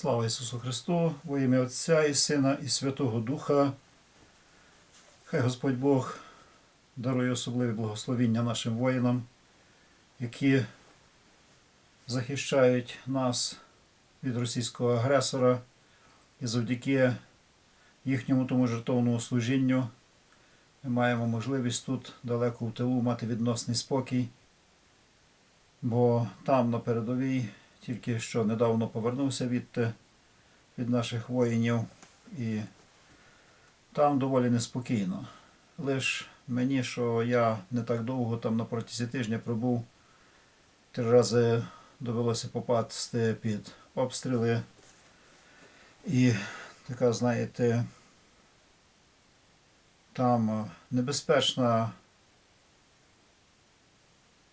Слава Ісусу Христу, во ім'я Отця і Сина і Святого Духа. Хай Господь Бог дарує особливі благословіння нашим воїнам, які захищають нас від російського агресора і завдяки їхньому тому жертовному служінню ми маємо можливість тут далеко в тилу мати відносний спокій, бо там на передовій тільки що недавно повернувся від, е, від наших воїнів і там доволі неспокійно. Лиш мені, що я не так довго там на протязі тижня пробув, три рази довелося попасти під обстріли. І така, знаєте, там е, небезпечна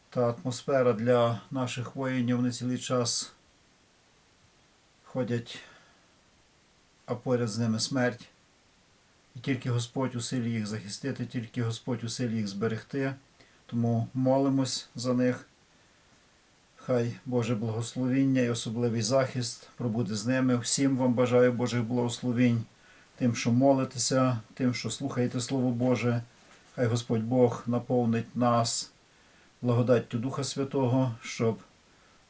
та атмосфера для наших воїнів не цілий час ходять, а поряд з ними смерть. І тільки Господь у силі їх захистити, тільки Господь у силі їх зберегти. Тому молимось за них. Хай Боже благословіння і особливий захист пробуде з ними. Всім вам бажаю Божих благословінь, тим, що молитеся, тим, що слухаєте Слово Боже. Хай Господь Бог наповнить нас благодаттю Духа Святого, щоб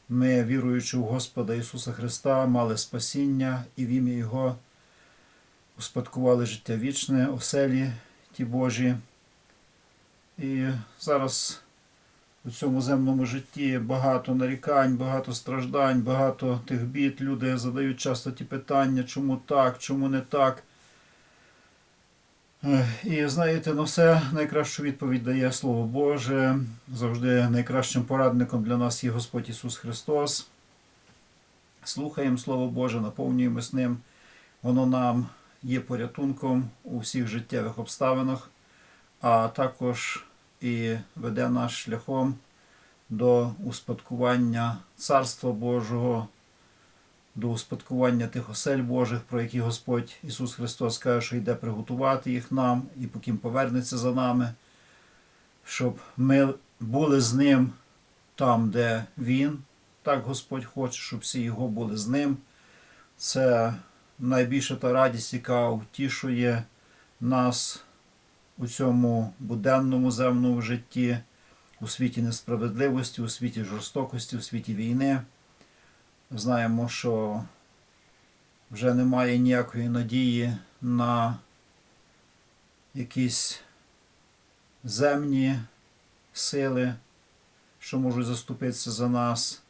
ми, віруючи в Господа Ісуса Христа, мали спасіння і в ім'я Його успадкували життя вічне, оселі ті Божі. І зараз у цьому земному житті багато нарікань, багато страждань, багато тих бід. Люди задають часто ті питання, чому так, чому не так. Е, І знаєте, на все найкращу відповідь дає Слово Боже. Завжди найкращим порадником для нас є Господь Ісус Христос. Слухаємо Слово Боже, наповнюємось ним. Воно нам є порятунком у всіх життєвих обставинах, а також і веде нас шляхом до успадкування Царства Божого, до успадкування тих осель Божих, про які Господь Ісус Христос каже, що йде приготувати їх нам і потім повернеться за нами, щоб ми були з Ним там, де Він. Так Господь хоче, щоб всі його були з ним. Це найбільша та радість, яка втішує нас у цьому буденному земному житті, у світі несправедливості, у світі жорстокості, у світі війни. Знаємо, що вже немає ніякої надії на якісь земні сили, що можуть заступитися за нас.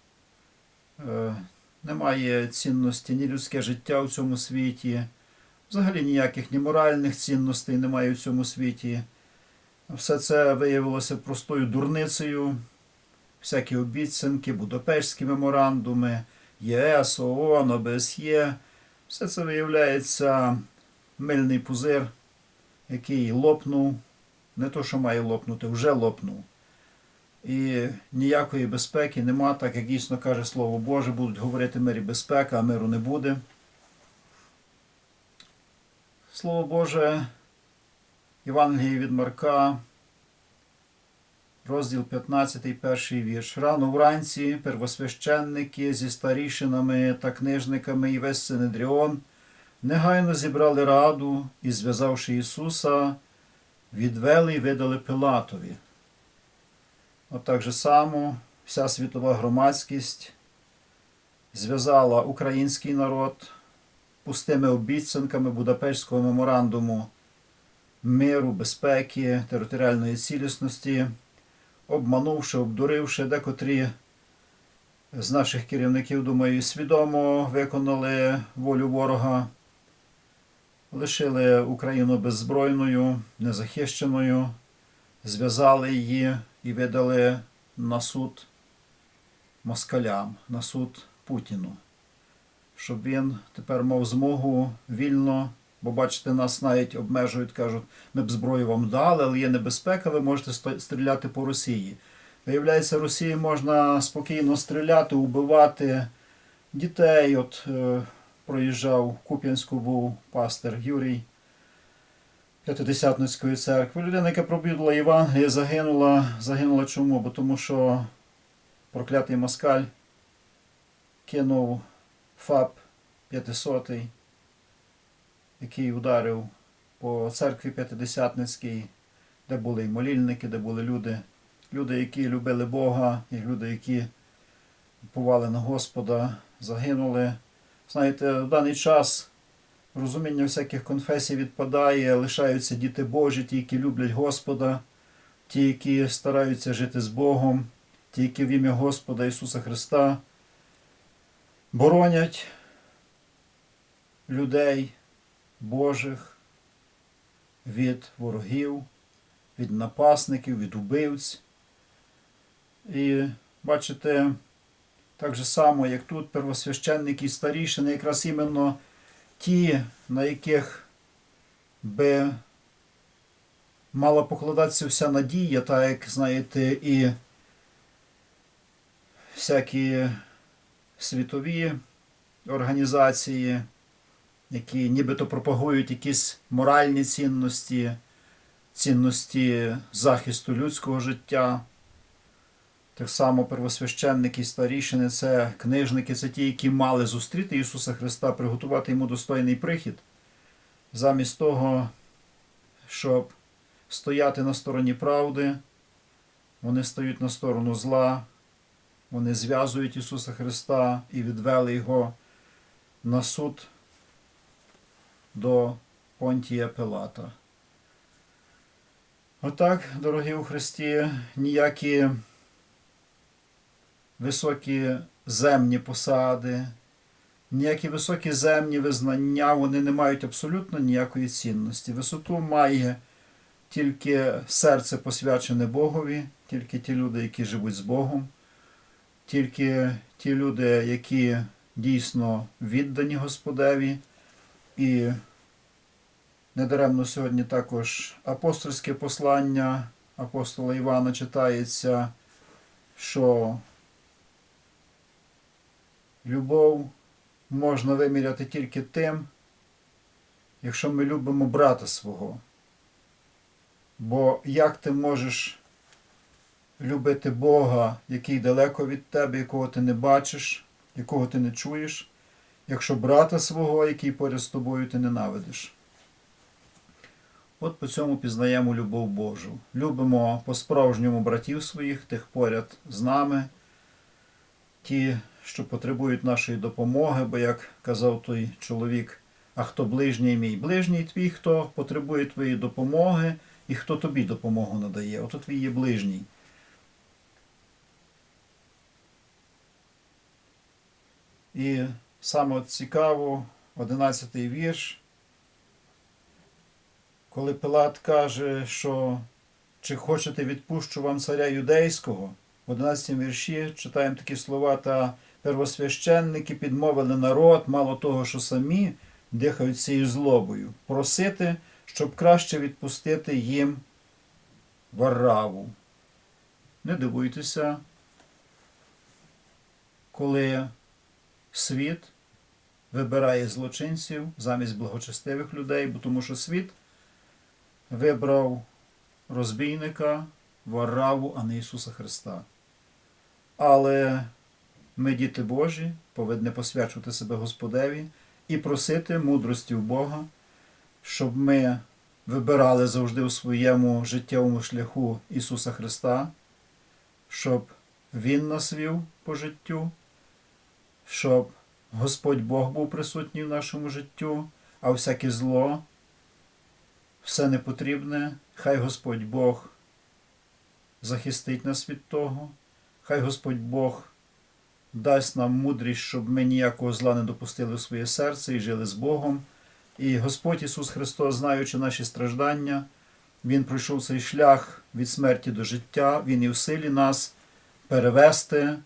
Е, Немає цінності ні людське життя у цьому світі, взагалі ніяких ні моральних цінностей немає у цьому світі. Все це виявилося простою дурницею, всякі обіцянки, Будапештські меморандуми, ЄС, ООН, ОБСЄ. Все це виявляється мильний пузир, який лопнув, не то, що має лопнути, вже лопнув. І ніякої безпеки нема, так як дійсно каже Слово Боже, будуть говорити мир і безпека, а миру не буде. Слово Боже, Євангеліє від Марка, розділ 15, перший вірш. Рано вранці первосвященники зі старішинами та книжниками і весь Синедріон негайно зібрали раду і, зв'язавши Ісуса, відвели і видали Пилатові. От так же само вся світова громадськість зв'язала український народ пустими обіцянками Будапештського меморандуму миру, безпеки, територіальної цілісності, обманувши, обдуривши, декотрі з наших керівників, думаю, свідомо виконали волю ворога, лишили Україну беззбройною, незахищеною, зв'язали її і видали на суд москалям, на суд Путіну, щоб він тепер мав змогу вільно, бо бачите, нас навіть обмежують, кажуть, ми б зброю вам дали, але є небезпека, ви можете стріляти по Росії. Виявляється, Росії можна спокійно стріляти, убивати дітей. От е, проїжджав Куп'янську був пастир Юрій. П'ятидесятницької церкви. Людина, яка пробігла Євангеліє, загинула. Загинула чому? Бо тому що проклятий москаль кинув ФАП п'ятисотий, який ударив по церкві П'ятидесятницькій, де були і молільники, де були люди, люди, які любили Бога, і люди, які повали на Господа, загинули. Знаєте, в даний час розуміння всяких конфесій відпадає, лишаються діти Божі, ті, які люблять Господа, ті, які стараються жити з Богом, ті, які в ім'я Господа Ісуса Христа боронять людей Божих від ворогів, від напасників, від убивць. І бачите, так же само, як тут первосвященники і старішини, якраз іменно ті, на яких би мала покладатися вся надія, так як, знаєте, і всякі світові організації, які нібито пропагують якісь моральні цінності, цінності захисту людського життя. Так само первосвященники і старішини це книжники, це ті, які мали зустріти Ісуса Христа, приготувати йому достойний прихід, замість того, щоб стояти на стороні правди, вони стають на сторону зла, вони зв'язують Ісуса Христа і відвели Його на суд до Понтія Пилата. Отак, дорогі у Христі, ніякі високі земні посади, ніякі високі земні визнання, вони не мають абсолютно ніякої цінності. Висоту має тільки серце посвячене Богові, тільки ті люди, які живуть з Богом, тільки ті люди, які дійсно віддані Господеві. І недаремно сьогодні також апостольське послання апостола Івана читається, що любов можна виміряти тільки тим, якщо ми любимо брата свого. Бо як ти можеш любити Бога, який далеко від тебе, якого ти не бачиш, якого ти не чуєш, якщо брата свого, який поряд з тобою ти ненавидиш? От по цьому пізнаємо любов Божу. Любимо по-справжньому братів своїх, тих поряд з нами, ті, що потребують нашої допомоги, бо, як казав той чоловік, а хто ближній мій? Ближній твій, хто потребує твоєї допомоги і хто тобі допомогу надає. Ото твій є ближній. І саме цікаво, одинадцятий вірш, коли Пилат каже, що чи хочете відпущу вам царя юдейського, в 11 вірші читаємо такі слова, та первосвященники підмовили народ, мало того, що самі дихають цією злобою, просити, щоб краще відпустити їм Варраву. Не дивуйтеся, коли світ вибирає злочинців замість благочестивих людей, бо тому що світ вибрав розбійника, Варраву, а не Ісуса Христа. Але ми, діти Божі, повинні посвячувати себе Господеві і просити мудрості в Бога, щоб ми вибирали завжди у своєму життєвому шляху Ісуса Христа, щоб Він нас вів по життю, щоб Господь Бог був присутній в нашому життю, а всяке зло, все непотрібне, хай Господь Бог захистить нас від того, хай Господь Бог дасть нам мудрість, щоб ми ніякого зла не допустили в своє серце і жили з Богом. І Господь Ісус Христос, знаючи наші страждання, Він пройшов цей шлях від смерті до життя, Він і в силі нас перевести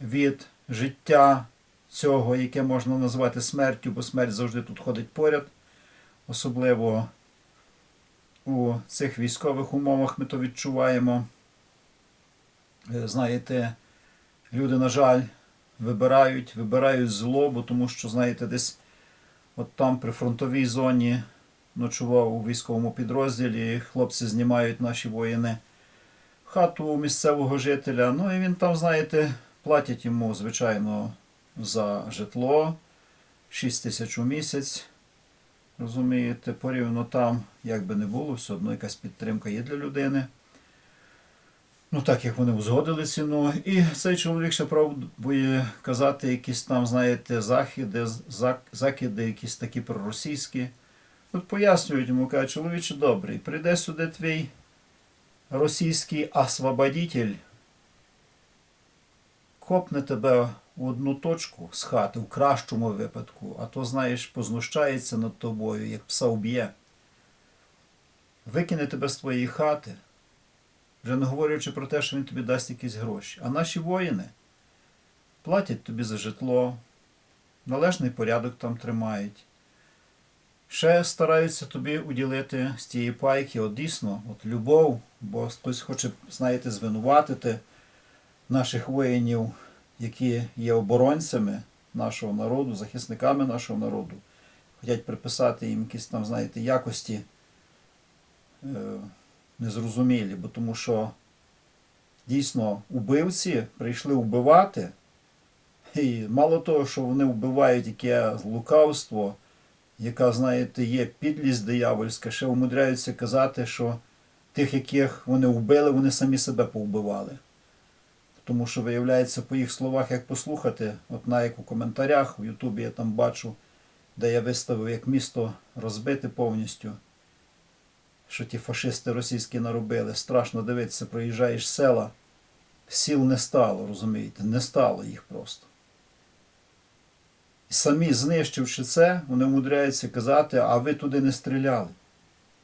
від життя цього, яке можна назвати смертю, бо смерть завжди тут ходить поряд. Особливо у цих військових умовах ми то відчуваємо. Е, Знаєте, люди, на жаль, вибирають, вибирають зло, бо тому що, знаєте, десь от там при фронтовій зоні ночував у військовому підрозділі, хлопці знімають наші воїни хату місцевого жителя. Ну і він там, знаєте, платять йому, звичайно, за житло, 6 тисяч у місяць. Розумієте, порівняно там, як би не було, все одно якась підтримка є для людини. Ну, так як вони узгодили ціну. І цей чоловік ще пробує казати якісь там, знаєте, західи, закиди, якісь такі проросійські. Тут пояснюють йому, кажуть, чоловіче добрий, прийде сюди твій російський освободитель, копне тебе в одну точку з хати, в кращому випадку, а то, знаєш, познущається над тобою, як пса уб'є. Викине тебе з твоєї хати, вже не говорячи про те, що він тобі дасть якісь гроші. А наші воїни платять тобі за житло, належний порядок там тримають. Ще стараються тобі уділити з тієї пайки, от дійсно, от любов, бо хтось хоче, знаєте, звинуватити наших воїнів, які є оборонцями нашого народу, захисниками нашого народу. Хочуть приписати їм якісь там, знаєте, якості е, незрозумілі, бо тому що дійсно убивці прийшли вбивати, і мало того, що вони вбивають яке лукавство, яка, знаєте, є підлість диявольська, ще умудряються казати, що тих, яких вони вбили, вони самі себе повбивали. Тому що, виявляється, по їх словах, як послухати, от навіть у коментарях, у Ютубі я там бачу, де я виставив, як місто розбите повністю, що ті фашисти російські наробили. Страшно дивитися, проїжджаєш села, сіл не стало, розумієте, не стало їх просто. Самі знищивши це, вони вмудряються казати, а ви туди не стріляли.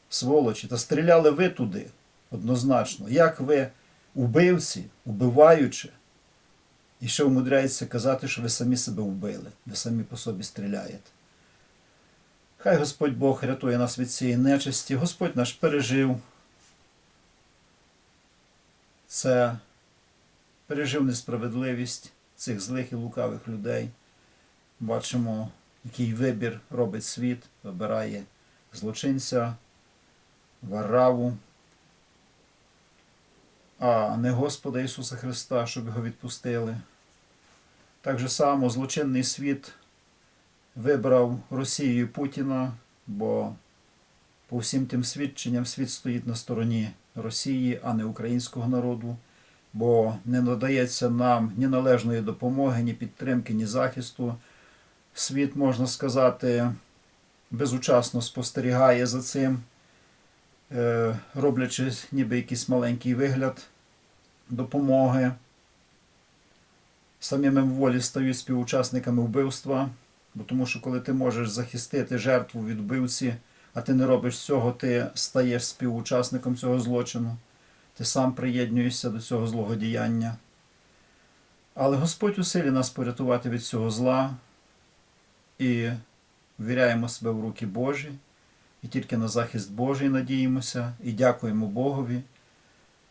Сволочі, та стріляли ви туди однозначно. Як ви, убивці, убиваючи, і ще вмудряється казати, що ви самі себе вбили, ви самі по собі стріляєте. Хай Господь Бог рятує нас від цієї нечисті. Господь наш пережив це, пережив несправедливість цих злих і лукавих людей. Бачимо, який вибір робить світ, вибирає злочинця, вараву, а не Господа Ісуса Христа, щоб його відпустили. Так же само злочинний світ вибрав Росію і Путіна, бо по всім тим свідченням світ стоїть на стороні Росії, а не українського народу, бо не надається нам ні належної допомоги, ні підтримки, ні захисту. Світ, можна сказати, безучасно спостерігає за цим, роблячи ніби якийсь маленький вигляд допомоги. Самими в волі стають співучасниками вбивства, бо тому що коли ти можеш захистити жертву від вбивці, а ти не робиш цього, ти стаєш співучасником цього злочину, ти сам приєднуєшся до цього злого діяння. Але Господь у силі нас порятувати від цього зла і ввіряємо себе в руки Божі, і тільки на захист Божий надіємося і дякуємо Богові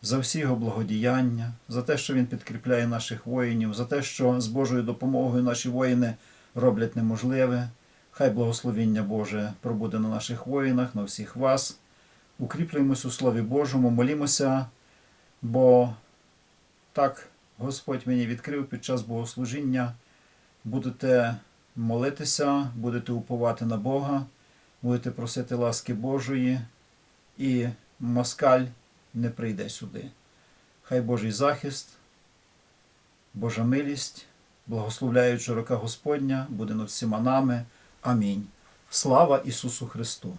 за всі його благодіяння, за те, що Він підкріпляє наших воїнів, за те, що з Божою допомогою наші воїни роблять неможливе. Хай благословіння Боже пробуде на наших воїнах, на всіх вас. Укріплюємось у Слові Божому, молімося, бо так Господь мені відкрив під час богослужіння. Будете молитися, будете уповати на Бога, будете просити ласки Божої, і москаль не прийде сюди. Хай Божий захист, Божа милість, благословляючи рука Господня, буде над всіма нами. Амінь. Слава Ісусу Христу!